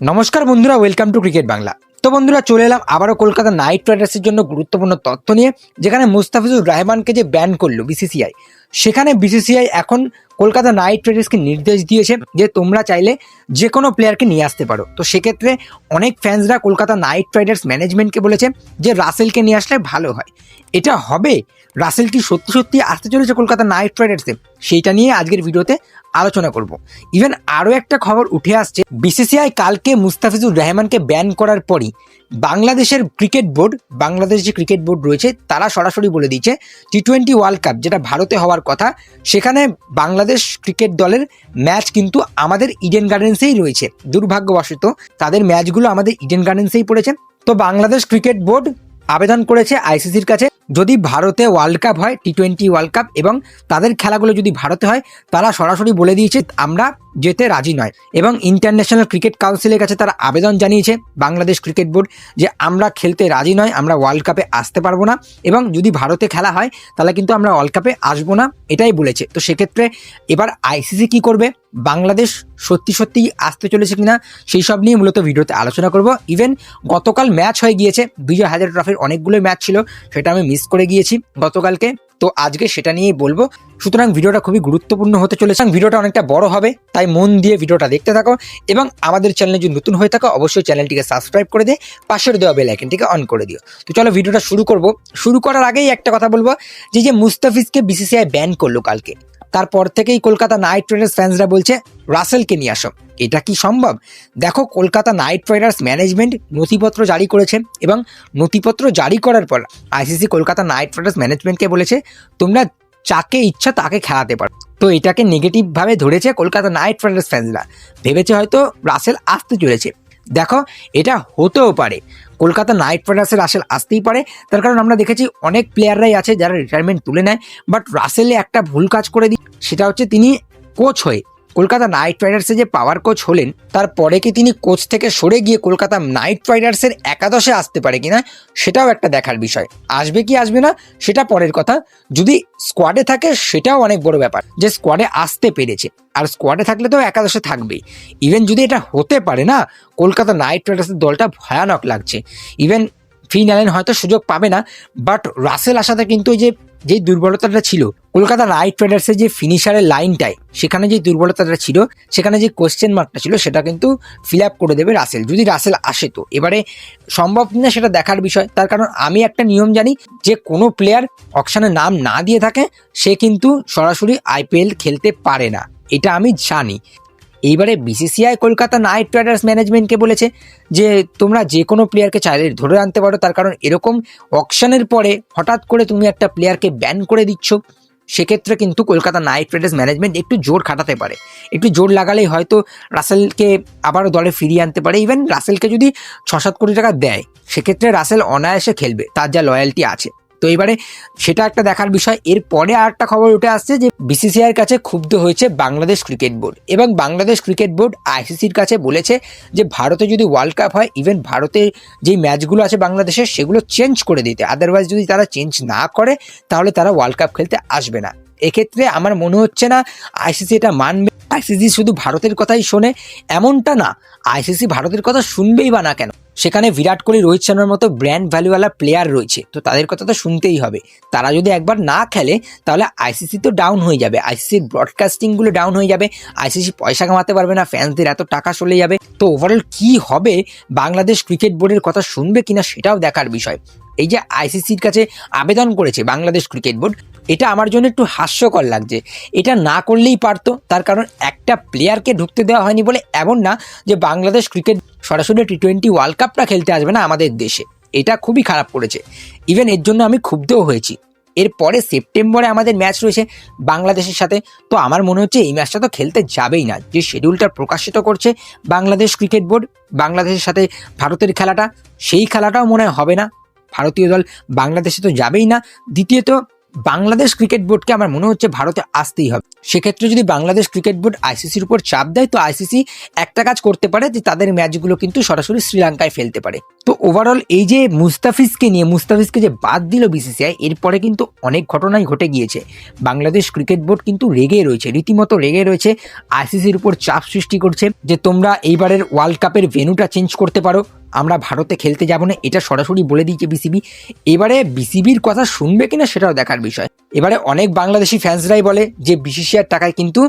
নমস্কার বন্ধুরা welcome to cricket Bangla তো বন্ধুরা, চলে এলাম আবারও কলকাতা নাইট রাইডার্সের জন্য গুরুত্বপূর্ণ তথ্য নিয়ে, যেখানে মুস্তাফিজুর রহমানকে যে ব্যান করল বিসিসিআই সেখানে বিসিসিআই এখন কলকাতা নাইট রাইডার্সকে নির্দেশ দিয়েছে যে তোমরা চাইলে যে কোনো প্লেয়ারকে নিয়ে আসতে পারো। তো সেক্ষেত্রে অনেক ফ্যান্সরা কলকাতা নাইট রাইডার্স ম্যানেজমেন্টকে বলেছে যে রাসেলকে নিয়ে আসলে ভালো হয়। এটা হবে? রাসেল কি সত্যি সত্যি আসতে চলেছে কলকাতা নাইট রাইডার্সে সেইটা নিয়ে আজকের ভিডিওতে আলোচনা করব। ইভেন আরও একটা খবর উঠে আসছে বিসিসিআই কালকে মুস্তাফিজুর রহমানকে ব্যান করার পরই বাংলাদেশের ক্রিকেট বোর্ড বাংলাদেশ যে ক্রিকেট বোর্ড রয়েছে, তারা সরাসরি বলে দিয়েছে টি টোয়েন্টি ওয়ার্ল্ড কাপ যেটা ভারতে হওয়ার কথা, সেখানে বাংলাদেশ ক্রিকেট দলের ম্যাচ কিন্তু আমাদের ইডেন গার্ডেন্সেই রয়েছে। দুর্ভাগ্যবশত তাদের ম্যাচগুলো আমাদের ইডেন গার্ডেন্সেই পড়েছে। তো বাংলাদেশ ক্রিকেট বোর্ড আবেদন করেছে আইসিসির কাছে। যদি ভারতে ওয়ার্ল্ড কাপ হয় টি টোয়েন্টি ওয়ার্ল্ড কাপ এবং তাদের খেলাগুলো যদি ভারতে হয়, তারা সরাসরি বলে দিয়েছে, আমরা যেতে রাজি নয় এবং ইন্টারন্যাশনাল ক্রিকেট কাউন্সিলের কাছে তারা আবেদন জানিয়েছে বাংলাদেশ ক্রিকেট বোর্ড যে আমরা খেলতে রাজি নয়, আমরা ওয়ার্ল্ড কাপে আসতে পারব না এবং যদি ভারতে খেলা হয়, তাহলে কিন্তু আমরা ওয়ার্ল্ড কাপে আসব না, এটাই বলেছে। তো সেক্ষেত্রে এবার আইসিসি কি করবে? বাংলাদেশ সত্যি সত্যি আসতে চলেছে কিনা, সেই সব নিয়ে মূলত ভিডিওতে আলোচনা করব। ইভেন গতকাল ম্যাচ হয়ে গিয়েছে, বিজয় হাজার ট্রফির অনেকগুলো ম্যাচ ছিল, সেটা আমি মিস করে গিয়েছি। গতকালকে তো আজকে সেটা নিয়েই বলব। সুতরাং ভিডিওটা খুবই গুরুত্বপূর্ণ হতে চলেছে ভিডিওটা অনেকটা বড় হবে, তাই মন দিয়ে ভিডিওটা দেখতে থাকো এবং আমাদের চ্যানেলে যদি নতুন হয়ে থাকো, অবশ্যই চ্যানেলটিকে সাবস্ক্রাইব করে দিয়ে পাশের দেওয়া বেল আইকনটিকে অন করে দিও। তো চলো ভিডিওটা শুরু করব। শুরু করার আগেই একটা কথা বলব, যে যে মুস্তাফিজকে বিসিসিআই ব্যান করল কালকে তারপর থেকেই কলকাতা নাইট রাইডার্স ফ্যান্সরা বলছে, রাসেলকে নিয়ে আসো। এটা কি সম্ভব? দেখো, কলকাতা নাইট রাইডার্স ম্যানেজমেন্ট নথিপত্র জারি করেছে এবং নথিপত্র জারি করার পর আইসিসি কলকাতা নাইট রাইডার্স ম্যানেজমেন্টকে বলেছে, তোমরা যাকে ইচ্ছা তাকে খেলাতে পারো। তো এটাকে নেগেটিভভাবে ধরেছে কলকাতা নাইট রাইডার্স ফ্যান্সরা ভেবেছে হয়তো রাসেল আসতে চলেছে। দেখো, এটা হতেও পারে। কলকাতা নাইট রাইডার্সের রাসেল আসতেই পারে। তার কারণ আমরা দেখেছি অনেক প্লেয়াররাই আছে যারা রিটায়ারমেন্ট তুলে নেয়। বাট রাসেলে একটা ভুল কাজ করে দিই, সেটা হচ্ছে তিনি কোচ হয়ে কলকাতা নাইট রাইডার্সে যে পাওয়ার কোচ হলেন তারপরে কি তিনি কোচ থেকে সরে গিয়ে কলকাতা নাইট রাইডার্সের একাদশে আসতে পারে কিনা, সেটাও একটা দেখার বিষয়। আসবে কি আসবে না, সেটা পরের কথা। যদি স্কোয়াডে থাকে, সেটাও অনেক বড় ব্যাপার যে স্কোয়াডে আসতে পেরেছে। আর স্কোয়াডে থাকলে তো একাদশে থাকবেই। ইভেন যদি এটা হতে পারে না, কলকাতা নাইট রাইডার্সের দলটা ভয়ানক লাগছে। ইভেন ফিন অ্যালেন হয়তো সুযোগ পাবে না বাট রাসেল আসাতে কিন্তু ওই যে, যেই দুর্বলতাটা ছিল কলকাতা নাইট রাইডার্সের যে ফিনিশারের লাইনটায় সেখানে যে দুর্বলতাটা ছিল, সেখানে যে কোশ্চেন মার্কটা ছিল, সেটা কিন্তু ফিল আপ করে দেবে রাসেল। যদি রাসেল আসে তো। এবারে সম্ভব না সেটা দেখার বিষয়, তার কারণ আমি একটা নিয়ম জানি, যে কোনো প্লেয়ার অকশানে নাম না দিয়ে থাকে, সে কিন্তু সরাসরি আইপিএল খেলতে পারে না। এটা আমি জানি। এইবারে বিসিসিআই কলকাতা নাইট রাইডার্স ম্যানেজমেন্টকে বলেছে, যে তোমরা যে কোনো প্লেয়ারকে চাইলে ধরে আনতে পারো। তার কারণ এরকম অকশানের পরে হঠাৎ করে তুমি একটা প্লেয়ারকে ব্যান করে দিচ্ছ। সেক্ষেত্রে কিন্তু কলকাতা নাইট রাইডার্স ম্যানেজমেন্ট একটু জোর খাটাতে পারে। একটু জোর লাগালেই হয়তো রাসেলকে আবারও দলে ফিরিয়ে আনতে পারে। ইভেন রাসেলকে যদি ছ সাত কোটি টাকা দেয়, সেক্ষেত্রে রাসেল অনায়াসে খেলবে, তার যা লয়্যালটি আছে। তো এবারে সেটা একটা দেখার বিষয়। এরপরে আর একটা খবর উঠে আসছে যে বিসিসিআইয়ের কাছে ক্ষুব্ধ হয়েছে বাংলাদেশ ক্রিকেট বোর্ড এবং বাংলাদেশ ক্রিকেট বোর্ড আইসিসির কাছে বলেছে যে ভারতে যদি ওয়ার্ল্ড কাপ হয় ইভেন ভারতে যেই ম্যাচগুলো আছে বাংলাদেশের, সেগুলো চেঞ্জ করে দিতে। আদারওয়াইজ যদি তারা চেঞ্জ না করে, তাহলে তারা ওয়ার্ল্ড কাপ খেলতে আসবে না। এক্ষেত্রে আমার মনে হচ্ছে না আইসিসি এটা মানবে। আইসিসি শুধু ভারতের কথাই শোনে, এমনটা না। আইসিসি ভারতের কথা শুনবেই বা না কেন? সেখানে বিরাট কোহলি, রোহিত শর্মার মতো ব্র্যান্ড ভ্যালুওয়ালা প্লেয়ার রয়েছে। তো তাদের কথা তো শুনতেই হবে। তারা যদি একবার না খেলে, তাহলে আইসিসি তো ডাউন হয়ে যাবে। আইসিসির ব্রডকাস্টিংগুলো ডাউন হয়ে যাবে। আইসিসি পয়সা কামাতে পারবে না ফ্যান্সদের এত টাকা চলে যাবে। তো ওভারঅল কি হবে, বাংলাদেশ ক্রিকেট বোর্ডের কথা শুনবে কিনা সেটাও দেখার বিষয়। এই যে আইসিসির কাছে আবেদন করেছে বাংলাদেশ ক্রিকেট বোর্ড এটা আমার জন্য একটু হাস্যকর লাগছে। এটা না করলেই পারতো, তার কারণ একটা প্লেয়ারকে ঢুকতে দেওয়া হয়নি বলে এমন না যে বাংলাদেশ ক্রিকেট সরাসরি টি টোয়েন্টি ওয়ার্ল্ড কাপটা খেলতে আসবে না আমাদের দেশে। এটা খুবই খারাপ করেছে। ইভেন এর জন্য আমি ক্ষুব্ধও হয়েছি। এরপরে সেপ্টেম্বরে আমাদের ম্যাচ রয়েছে বাংলাদেশের সাথে। তো আমার মনে হচ্ছে এই ম্যাচটা তো খেলতে যাবেই না। যে শিডিউলটা প্রকাশিত করছে বাংলাদেশ ক্রিকেট বোর্ড বাংলাদেশের সাথে ভারতের খেলাটা, সেই খেলাটাও মনে হবে না। ভারতীয় দল বাংলাদেশে তো যাবেই না। দ্বিতীয়ত বাংলাদেশ ক্রিকেট বোর্ডকে আমার মনে হচ্ছে ভারতে আসতেই হবে। সেক্ষেত্রে যদি বাংলাদেশ ক্রিকেট বোর্ড আইসিসির উপর চাপ দেয়, তো আইসিসি একটা কাজ করতে পারে যে তাদের ম্যাচগুলো কিন্তু সরাসরি শ্রীলঙ্কায় ফেলতে পারে। তো ওভারঅল এই যে মুস্তাফিজকে নিয়ে, মুস্তাফিজকে যে বাদ দিল বিসিসিআই এরপরে কিন্তু অনেক ঘটনাই ঘটে গিয়েছে। বাংলাদেশ ক্রিকেট বোর্ড কিন্তু রেগে রয়েছে, রীতিমতো রেগে রয়েছে, আইসিসির উপর চাপ সৃষ্টি করছে যে তোমরা এইবারের ওয়ার্ল্ড কাপের ভেন্যুটা চেঞ্জ করতে পারো। আমরা ভারতে খেলতে যাব না, এটা সরাসরি বলে দিয়েছে বিসিবি এবারে বিসিবির কথা শুনবে কিনা সেটাও দেখার বিষয়। এবারে অনেক বাংলাদেশি ফ্যান্সরাই বলে যে বিসিসিআর টাকায় কিন্তু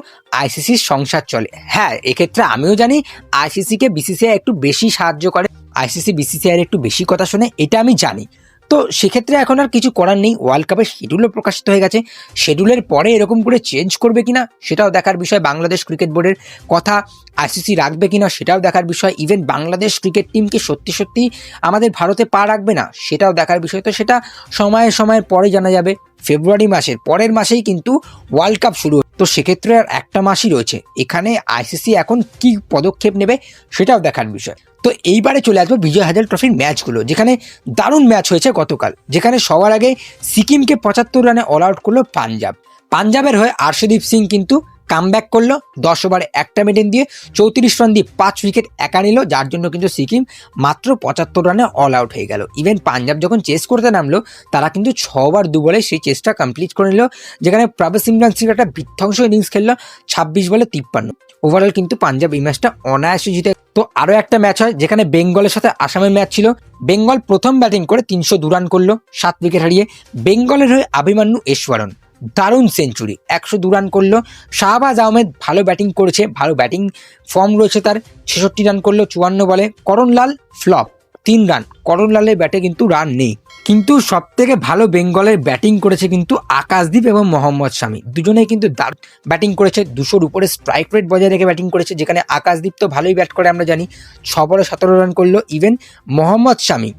আইসিসির সংসার চলে। হ্যাঁ এক্ষেত্রে আমিও জানি আইসিসিকে বিসিসিআই একটু বেশি সাহায্য করে আইসিসি বিসিসিআই একটু বেশি কথা শুনে, এটা আমি জানি। তো সেক্ষেত্রে এখন আর কিছু করার নেই। ওয়ার্ল্ড কাপের শিডিউলও প্রকাশিত হয়ে গেছে। শিডিউলের পরে এরকম করে চেঞ্জ করবে কিনা, সেটাও দেখার বিষয়। বাংলাদেশ ক্রিকেট বোর্ডের কথা আইসিসি রাখবে কিনা, সেটাও দেখার বিষয়। ইভেন বাংলাদেশ ক্রিকেট টিমকে সত্যি সত্যি আমাদের ভারতে পা রাখবে না, সেটাও দেখার বিষয়। তো সেটা সময়ে সময়ের পরে জানা যাবে। ফেব্রুয়ারি মাসের পরের মাসেই কিন্তু ওয়ার্ল্ড কাপ শুরু। তো সেক্ষেত্রে আর একটা মাসই রয়েছে। এখানে আইসিসি এখন কি পদক্ষেপ নেবে সেটাও দেখার বিষয়। তো এইবারে চলে আসব বিজয় হাজার ট্রফির ম্যাচগুলো, যেখানে দারুণ ম্যাচ হয়েছে গতকাল, যেখানে সবার আগে সিকিমকে পঁচাত্তর রানে অল আউট করল পাঞ্জাব। পাঞ্জাবের হয়ে আর্শদীপ সিং কিন্তু কামব্যাক করল। দশ ওভারে একটা মেডেন দিয়ে চৌত্রিশ রান দিয়ে পাঁচ উইকেট একা নিল, যার জন্য কিন্তু সিকিম মাত্র পঁচাত্তর রানে অল আউট হয়ে গেল। ইভেন পাঞ্জাব যখন চেস করতে নামলো, তারা কিন্তু ছ ওভার দু বলে সেই চেসটা কমপ্লিট করে নিল, যেখানে প্রবেশ ইমরান সিং একটা বিধ্বংস ইনিংস খেললো, ছাব্বিশ বলে তিপ্পান্ন। ওভারঅল কিন্তু পাঞ্জাব এই ম্যাচটা অনায়াসে জিতে তো আরও একটা ম্যাচ হয়, যেখানে বেঙ্গলের সাথে আসামের ম্যাচ ছিল। বেঙ্গল প্রথম ব্যাটিং করে তিনশো দু রান করল, সাত উইকেট হারিয়ে। বেঙ্গলের হয়ে আভিমান্যু ঈশ্বরন দারুণ সেঞ্চুরি। একশো দু রান করল। শাহবাজ আহমেদ ভালো ব্যাটিং করেছে, ভালো ব্যাটিং ফর্ম রয়েছে তার। ছেষট্টি রান করল, চুয়ান্ন বলে। করণলাল ফ্লপ তিন রান করণলালের ব্যাটে কিন্তু রান নেই। কিন্তু সব থেকে ভালো বেঙ্গলের ব্যাটিং করেছে কিন্তু আকাশদীপ এবং মোহাম্মদ শামি। দুজনেই কিন্তু দার ব্যাটিং করেছে। দুশোর উপরে স্ট্রাইক রেট বজায় রেখে ব্যাটিং করেছে, যেখানে আকাশদীপ তো ভালোই ব্যাট করে, আমরা জানি। ছ বলে সতেরো রান করল। ইভেন মোহাম্মদ শামি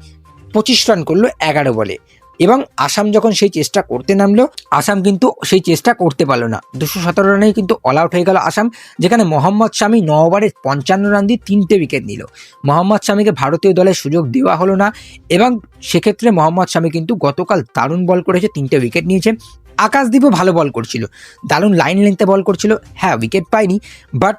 পঁচিশ রান করল এগারো বলে। এবং আসাম যখন সেই চেষ্টা করতে নামলো, আসাম কিন্তু সেই চেষ্টা করতে পারল না। দুশো সতেরো রানেই কিন্তু অল আউট হয়ে গেল আসাম, যেখানে মোহাম্মদ শামি ন ওভারে পঞ্চান্ন রান দিয়ে তিনটে উইকেট নিল। মোহাম্মদ শামিকে ভারতীয় দলে সুযোগ দেওয়া হলো না এবং সেক্ষেত্রে মোহাম্মদ শামি কিন্তু গতকাল দারুণ বল করেছে, তিনটে উইকেট নিয়েছে। আকাশদীপও ভালো বল করছিল। দারুণ লাইন লেন্থে বল করছিল। হ্যাঁ উইকেট পায়নি বাট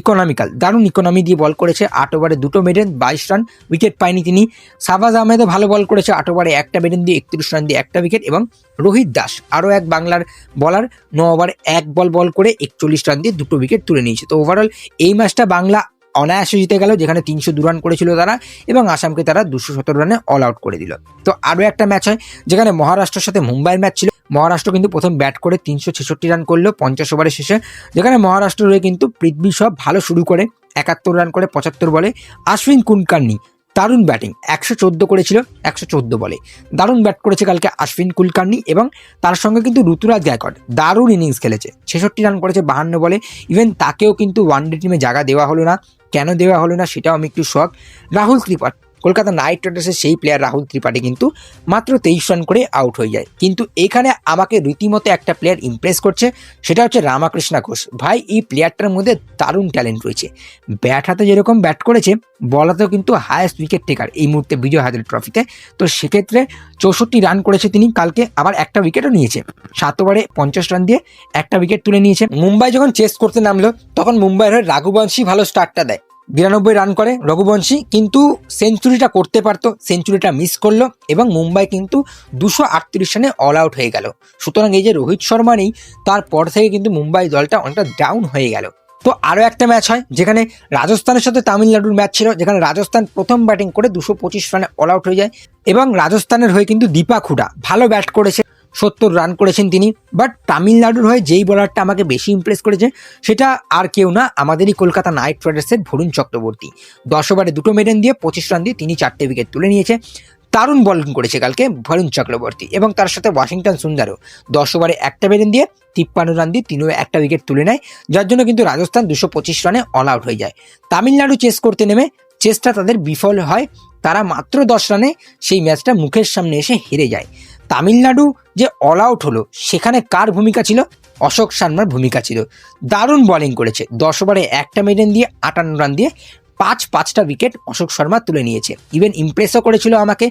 ইকোনমিক্যাল। দারুণ ইকোনমি দিয়ে বল করেছে, আট ওভারে দুটো মেডেন বাইশ রান উইকেট পায়নি তিনি। সাবাজ আহমেদও ভালো বল করেছে, আট ওভারে একটা মেডেন দিয়ে, একত্রিশ রান দিয়ে একটা উইকেট এবং রোহিত দাস, আরও এক বাংলার বলার ন ওভারে এক বল বল করে একচল্লিশ রান দিয়ে দুটো উইকেট তুলে নিয়েছে। তো ওভারঅল এই ম্যাচটা বাংলা অনায়াসে জিতে গেল, যেখানে তিনশো দু রান করেছিল তারা এবং আসামকে তারা দুশো সতেরো রানে অল আউট করে দিল। তো আরও একটা ম্যাচ হয়, যেখানে মহারাষ্ট্রের সাথে মুম্বাইয়ের ম্যাচ ছিল। মহারাষ্ট্র কিন্তু প্রথম ব্যাট করে তিনশো ছেষট্টি রান করল পঞ্চাশ ওভারের শেষে, যেখানে মহারাষ্ট্র হয়ে কিন্তু পৃথ্বী সব ভালো শুরু করে, একাত্তর রান করে পঁচাত্তর বলে। আশ্বিন কুলকার্নি দারুণ ব্যাটিং একশো চোদ্দ করেছিল, একশো চোদ্দ বলে। দারুণ ব্যাট করেছে কালকে আশ্বিন কুলকার্নি এবং তার সঙ্গে কিন্তু ঋতুরাজ গায়কোয়াড় দারুণ ইনিংস খেলেছে। ছেষট্টি রান করেছে বাহান্ন বলে ইভেন তাকেও কিন্তু ওয়ানডে টিমে জায়গা দেওয়া হলো না। কেন দেওয়া হলো না সেটাও আমি একটু শখ রাহুল ত্রিপাঠ। কলকাতা নাইট রাইডার্সের সেই প্লেয়ার রাহুল ত্রিপাঠী কিন্তু মাত্র তেইশ রান করে আউট হয়ে যায়। কিন্তু এখানে আমাকে রীতিমতো একটা প্লেয়ার ইমপ্রেস করছে, সেটা হচ্ছে রামাকৃষ্ণা ঘোষ। ভাই, এই প্লেয়ারটার মধ্যে দারুণ ট্যালেন্ট রয়েছে। ব্যাট হাতে যেরকম ব্যাট করেছে, বলাতেও কিন্তু হায়েস্ট উইকেট টেকার এই মুহূর্তে বিজয় হাজার ট্রফিতে তো সেক্ষেত্রে চৌষট্টি রান করেছে তিনি কালকে, আবার একটা উইকেটও নিয়েছে। সাত ওভারে পঞ্চাশ রান দিয়ে একটা উইকেট তুলে নিয়েছে। মুম্বাই যখন চেস করতে নামলো, তখন মুম্বাইয়ের হয়ে রাঘুবংশী ভালো স্টার্টটা দেয়। বিরানব্বই রান করে রঘুবংশী, কিন্তু সেঞ্চুরিটা করতে পারতো সেঞ্চুরিটা মিস করল এবং মুম্বাই কিন্তু দুশো আটত্রিশ রানে অল আউট হয়ে গেল। সুতরাং এই যে রোহিত শর্মা নেই, তারপর থেকে কিন্তু মুম্বাই দলটা অনেকটা ডাউন হয়ে গেল। তো আরও একটা ম্যাচ হয়, যেখানে রাজস্থানের সাথে তামিলনাড়ুর ম্যাচ ছিল, যেখানে রাজস্থান প্রথম ব্যাটিং করে দুশো পঁচিশ রানে অল আউট হয়ে যায় এবং রাজস্থানের হয়ে কিন্তু দীপা খুডা ভালো ব্যাট করেছে সত্তর রান করেছেন তিনি। বাট তামিলনাড়ুর হয়ে যেই বলারটা আমাকে বেশি ইমপ্রেস করেছে, সেটা আর কেউ না, আমাদেরই কলকাতা নাইট রাইডার্সের ভরুণ চক্রবর্তী। দশ ওভারে দুটো মেডেন দিয়ে পঁচিশ রান দিয়ে তিনি চারটে উইকেট তুলে নিয়েছে। দারুণ বলিং করেছে কালকে ভরুণ চক্রবর্তী এবং তার সাথে ওয়াশিংটন সুন্দরও। দশ ওভারে একটা মেডেন দিয়ে তিপ্পান্ন রান দিয়ে তিনিও একটা উইকেট তুলে নেয়, যার জন্য কিন্তু রাজস্থান দুশো পঁচিশ রানে অল আউট হয়ে যায়। তামিলনাড়ু চেস করতে নেমে চেষ্টা তাদের বিফল হয়, তারা মাত্র দশ রানে সেই ম্যাচটা মুখের সামনে এসে হেরে যায়। তামিলনাড়ু যে অল আউট হলো, সেখানে কার ভূমিকা ছিল? অশোক শর্মার ভূমিকা ছিল। দারুণ বোলিং করেছে। দশ ওভারে একটা মেডেন দিয়ে আটান্ন রান দিয়ে পাঁচ পাঁচটা উইকেট অশোক শর্মা তুলে নিয়েছে। ইভেন ইমপ্রেসও করেছিল আমাকে।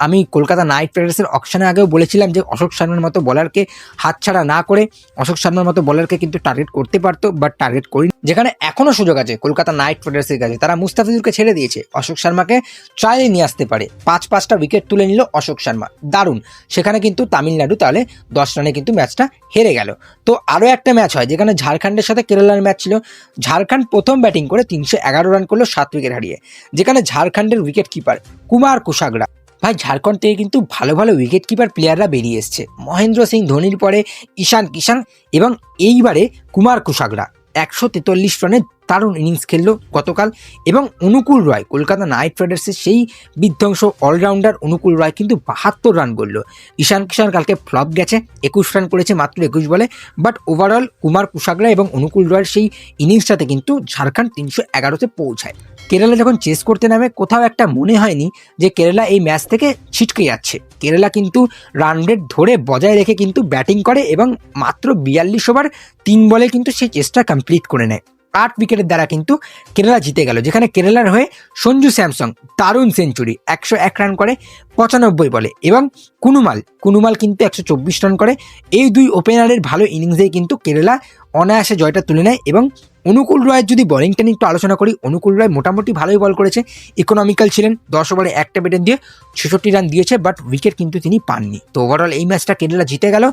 আমি কলকাতা নাইট রাইডার্সের অকশনে আগেও বলেছিলাম যে অশোক শর্মার মতো বলারকে হাতছাড়া না করে অশোক শর্মার মতো বলারকে কিন্তু টার্গেট করতে পারতো বাট টার্গেট করি যেখানে এখনও সুযোগ আছে কলকাতা নাইট রাইডার্সের কাছে। তারা মুস্তাফিজুরকে ছেড়ে দিয়েছে। অশোক শর্মাকে ট্রায়ালে নিয়ে আসতে পারে। পাঁচ পাঁচটা উইকেট তুলে নিল অশোক শর্মা দারুণ। সেখানে কিন্তু তামিলনাড়ু তাহলে দশ রানে কিন্তু ম্যাচটা হেরে গেল। তো আরও একটা ম্যাচ হয় যেখানে ঝাড়খণ্ডের সাথে কেরালার ম্যাচ ছিল। ঝাড়খণ্ড প্রথম ব্যাটিং করে তিনশো এগারো রান করল সাত উইকেট হারিয়ে। যেখানে ঝাড়খণ্ডের উইকেট কিপার কুমার কুশাগরা। ভাই, ঝাড়খণ্ড থেকে কিন্তু ভালো ভালো উইকেট কিপার প্লেয়াররা বেরিয়ে এসছে। মহেন্দ্র সিং, ধোনির পরে ঈশান কিষান এবং এইবারে কুমার কুশাগরা। একশো তেতাল্লিশ রানের দারুণ ইনিংস খেললো গতকাল এবং অনুকূল রয়, কলকাতা নাইট রাইডার্সের সেই বিধ্বংস অলরাউন্ডার অনুকূল রয় কিন্তু বাহাত্তর রান করল। ঈশান কিষান কালকে ফ্লপ গেছে, একুশ রান করেছে মাত্র একুশ বলে বাট ওভারঅল কুমার কুশাগরা এবং অনুকূল রয়ের সেই ইনিংসটাতে কিন্তু ঝাড়খণ্ড তিনশো এগারোতে পৌঁছায়। কেরালা যখন চেস করতে নামে, কোথাও একটা মনে হয়নি যে কেরালা এই ম্যাচ থেকে ছিটকে যাচ্ছে। কেরালা কিন্তু রান রেট ধরে বজায় রেখে কিন্তু ব্যাটিং করে এবং মাত্র বিয়াল্লিশ ওভার তিন বলে কিন্তু সেই চেসটা কমপ্লিট করে নেয়। আট উইকেটের দ্বারা কিন্তু কেরালা জিতে গেল, যেখানে কেরালার হয়ে সঞ্জু স্যামসং দারুণ সেঞ্চুরি একশো এক রান করে, পঁচানব্বই বলে। এবং কুনুমাল কুনুমাল কিন্তু একশো চব্বিশ রান করে। এই দুই ওপেনারের ভালো ইনিংসেই কিন্তু কেরালা অনায়াসে জয়টা তুলে নেয় এবং অনুকূল রয়ের যদি বলিংটা নিয়ে একটু আলোচনা করি, অনুকূল রায় মোটামুটি ভালোই বল করেছে। ইকোনমিক্যাল ছিলেন, দশ ওভারে একটা ব্যাটেন দিয়ে ছেষট্টি রান দিয়েছে বাট উইকেট কিন্তু তিনি পাননি। তো ওভারঅল এই ম্যাচটা কেরালা জিতে গেল,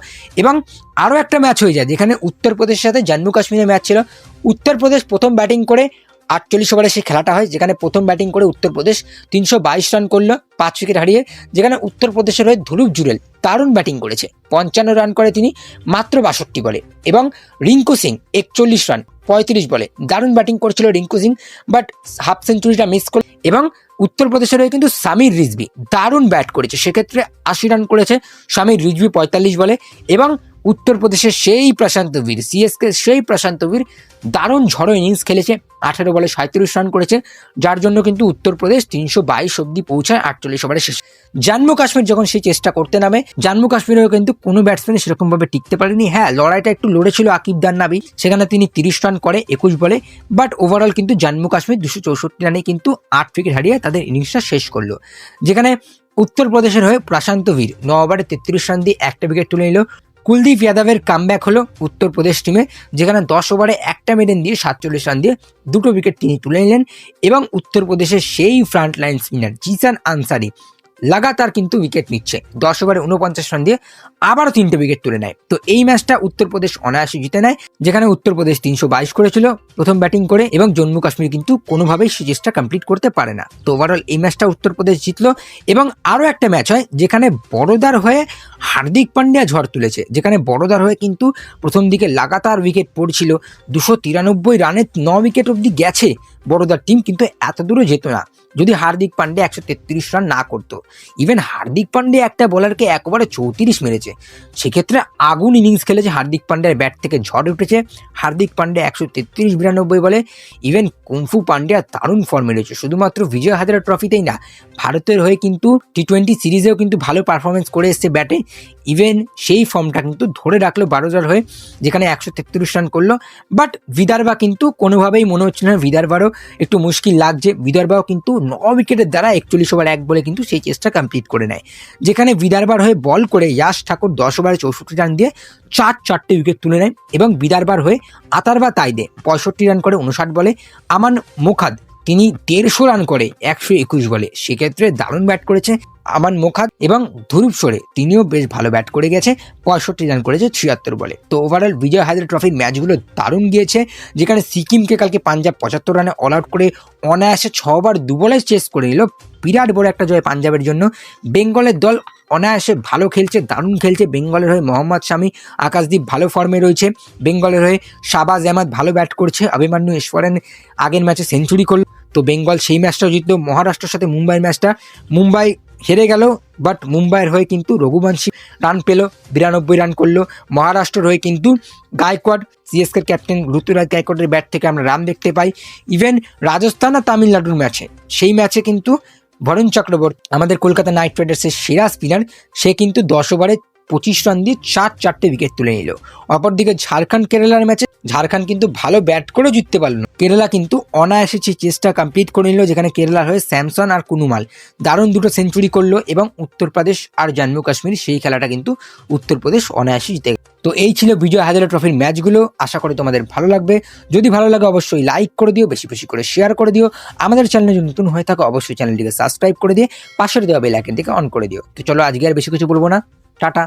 এবং আরও একটা ম্যাচ হয়ে যায়, যেখানে উত্তরপ্রদেশের সাথে জম্মু কাশ্মীরের ম্যাচ ছিল। উত্তরপ্রদেশ প্রথম ব্যাটিং করে আটচল্লিশ ওভারে সেই খেলাটা হয়, যেখানে প্রথম ব্যাটিং করে উত্তরপ্রদেশ তিনশো বাইশ রান করল, পাঁচ উইকেট হারিয়ে, যেখানে উত্তরপ্রদেশের হয়ে ধ্রুব জুরেল দারুণ ব্যাটিং করেছে। পঞ্চান্ন রান করে তিনি মাত্র বাষট্টি বলে এবং রিঙ্কু সিং একচল্লিশ রান, পঁয়ত্রিশ বলে। দারুণ ব্যাটিং করেছিল রিঙ্কু সিং বাট হাফ সেঞ্চুরিটা মিস করে এবং উত্তরপ্রদেশের হয়ে কিন্তু সামির রিজবি দারুণ ব্যাট করেছে। সেক্ষেত্রে আশি রান করেছে সামির রিজবি পঁয়তাল্লিশ বলে এবং উত্তরপ্রদেশের সেই প্রশান্ত বীর সিএসকে সেই প্রশান্ত বীর দারুণ ঝড়ো ইনিংস খেলেছে, আঠারো বলে সাঁত্রিশ রান করেছে, যার জন্য কিন্তু উত্তরপ্রদেশ তিনশো বাইশ অব্দি পৌঁছায় আটচল্লিশ ওভারে শেষ। জম্মু কাশ্মীর যখন সেই চেষ্টা করতে নামে, জম্মু কাশ্মীরেও কিন্তু কোনো ব্যাটসম্যান সেরকমভাবে টিকতে পারেনি। হ্যাঁ লড়াইটা একটু লড়েছিল আকিব দান্নাবি, সেখানে তিনি তিরিশ রান করে একুশ বলে বাট ওভারঅল কিন্তু জম্মু কাশ্মীর দুশো চৌষট্টি রানে কিন্তু আট উইকেট হারিয়ে তাদের ইনিংসটা শেষ করল। যেখানে উত্তরপ্রদেশের হয়ে প্রশান্ত বীর ন ওভারে তেত্রিশ রান দিয়ে একটা উইকেট তুলে নিল। কুলদীপ যাদবের কামব্যাক হলো উত্তরপ্রদেশ টিমে যেখানে দশ ওভারে একটা মেডেন দিয়ে সাতচল্লিশ রান দিয়ে দুটো উইকেট তিনি তুলে নিলেন এবং উত্তরপ্রদেশের সেই front line spinner Zeeshan Ansari লাগাতার কিন্তু উইকেট নিচ্ছে। দশ ওভারে উনপঞ্চাশ রান দিয়ে আবারও তিনটে উইকেট তুলে নেয়। তো এই ম্যাচটা উত্তরপ্রদেশ অনায়াসে জিতে নেয়, যেখানে উত্তরপ্রদেশ তিনশো বাইশ করেছিল প্রথম ব্যাটিং করে এবং জম্মু কাশ্মীর কিন্তু কোনোভাবেই সিরিজটা কমপ্লিট করতে পারে না। তো ওভারঅল এই ম্যাচটা উত্তরপ্রদেশ জিতলো এবং আরও একটা ম্যাচ হয়, যেখানে বড়োদার হয়ে হার্দিক পান্ডিয়া ঝড় তুলেছে, যেখানে বড়োদার হয়ে কিন্তু প্রথম দিকে লাগাতার উইকেট পড়ছিল দুশো তিরানব্বই রানে ন উইকেট অবধি গেছে বড়োদার টিম কিন্তু এত দূরে যেত না। যদি হার্দিক পান্ডে একশো তেত্রিশ রান না করতো। ইভেন হার্দিক পান্ডে একটা বোলারকে একবারে চৌত্রিশ মেরেছে। সেক্ষেত্রে আগুন ইনিংস খেলেছে হার্দিক পান্ডের ব্যাট থেকে ঝড় উঠেছে। হার্দিক পান্ডে একশো তেত্রিশ বিরানব্বই বলে। ইভেন কুমফু পান্ডিয়া দারুণ ফর্মে রয়েছে শুধুমাত্র বিজয় হাজারা ট্রফিতেই না, ভারতের হয়ে কিন্তু টি টোয়েন্টি সিরিজেও কিন্তু ভালো পারফরমেন্স করে এসছে ব্যাটে ইভেন সেই ফর্মটা কিন্তু ধরে রাখল বারোজার হয়ে, যেখানে একশো তেত্রিশ রান করল। বাট বিদারবা কিন্তু কোনোভাবেই মনে হচ্ছে না বিদারবারও একটু মুশকিল লাগছে। বিদর্ভাও কিন্তু ন উইকেটের দ্বারা একচল্লিশ ওভার, এক বলে কিন্তু সেই চেষ্টা কমপ্লিট করে নেয়। যেখানে বিদারবার হয়ে বল করে ইয়াস ঠাকুর দশ ওভারে চৌষট্টি রান দিয়ে চার চারটে উইকেট তুলে নেয় এবং বিদারবার হয়ে আতারবা তাইদে পঁয়ষট্টি রান করে উনষাট বলে আমান মোখাদ তিনি দেড়শো রান করে একশো একুশ বলে। সেক্ষেত্রে দারুণ ব্যাট করেছে আমান মোখাদ এবং ধুরুপ সরে। তিনিও বেশ ভালো ব্যাট করে গেছে, পঁয়ষট্টি রান করেছে ছিয়াত্তর বলে। তো ওভারঅল বিজয় হাজার ট্রফির ম্যাচগুলো দারুণ গিয়েছে, যেখানে সিকিমকে কালকে পাঞ্জাব পঁচাত্তর রানে অল আউট করে অনায়াসে ছবার দুবলে চেস করে নিল বিরাট বড় একটা জয় পাঞ্জাবের জন্য। বেঙ্গলের দল অনায়াসে ভালো খেলছে, দারুণ খেলছে। বেঙ্গলের হয়ে মোহাম্মদ শামি, আকাশদীপ ভালো ফর্মে রয়েছে। বেঙ্গলের হয়ে শাবাজ আহমদ ভালো ব্যাট করছে। অভিমান্যু ঈশ্বরেন আগের ম্যাচে সেঞ্চুরি করল। তো বেঙ্গল সেই ম্যাচটাও জিতলো। মহারাষ্ট্রের সাথে মুম্বাই ম্যাচটা মুম্বাই হেরে গেল বাট মুম্বাইয়ের হয়ে কিন্তু রঘুবংশী রান পেল, বিরানব্বই রান করল। মহারাষ্ট্রের হয়ে কিন্তু গায়কোয়াড সিএসকের ক্যাপ্টেন ঋতুরাজ গায়কোয়াডের ব্যাট থেকে আমরা রান দেখতে পাই। ইভেন রাজস্থান আর তামিলনাড়ুর ম্যাচে সেই ম্যাচে কিন্তু বরুণ চক্রবর্তী, আমাদের কলকাতা নাইট রাইডার্সের সেরা স্পিনার, সে কিন্তু দশ ওভারে পঁচিশ রান দিয়ে চার চারটে উইকেট তুলে নিল অপরদিকে ঝাড়খণ্ড কেরালার ম্যাচে ঝাড়খণ্ড কিন্তু ভালো ব্যাট করেও জিততে পারল না কেরালা কিন্তু অনায়াসে সেই চেষ্টা কমপ্লিট করে নিল, যেখানে কেরালার হয়ে স্যামসন আর কুনুমাল দারুণ দুটো সেঞ্চুরি করল এবং উত্তরপ্রদেশ আর জম্মু কাশ্মীর সেই খেলাটা কিন্তু উত্তরপ্রদেশ অনায়াসে জিতে গেল। তো এই ছিল বিজয় হাজারে ট্রফির ম্যাচগুলো। আশা করি তোমাদের ভালো লাগবে। যদি ভালো লাগে অবশ্যই লাইক করে দিও, বেশি বেশি করে শেয়ার করে দিও। আমাদের চ্যানেলে যদি নতুন হয়ে থাকো, অবশ্যই চ্যানেলটিকে সাবস্ক্রাইব করে দিয়ে পাশের দেওয়া বেল থেকে অন করে দিও। তো চলো আজকে আর বেশি কিছু বলব না। টাটা।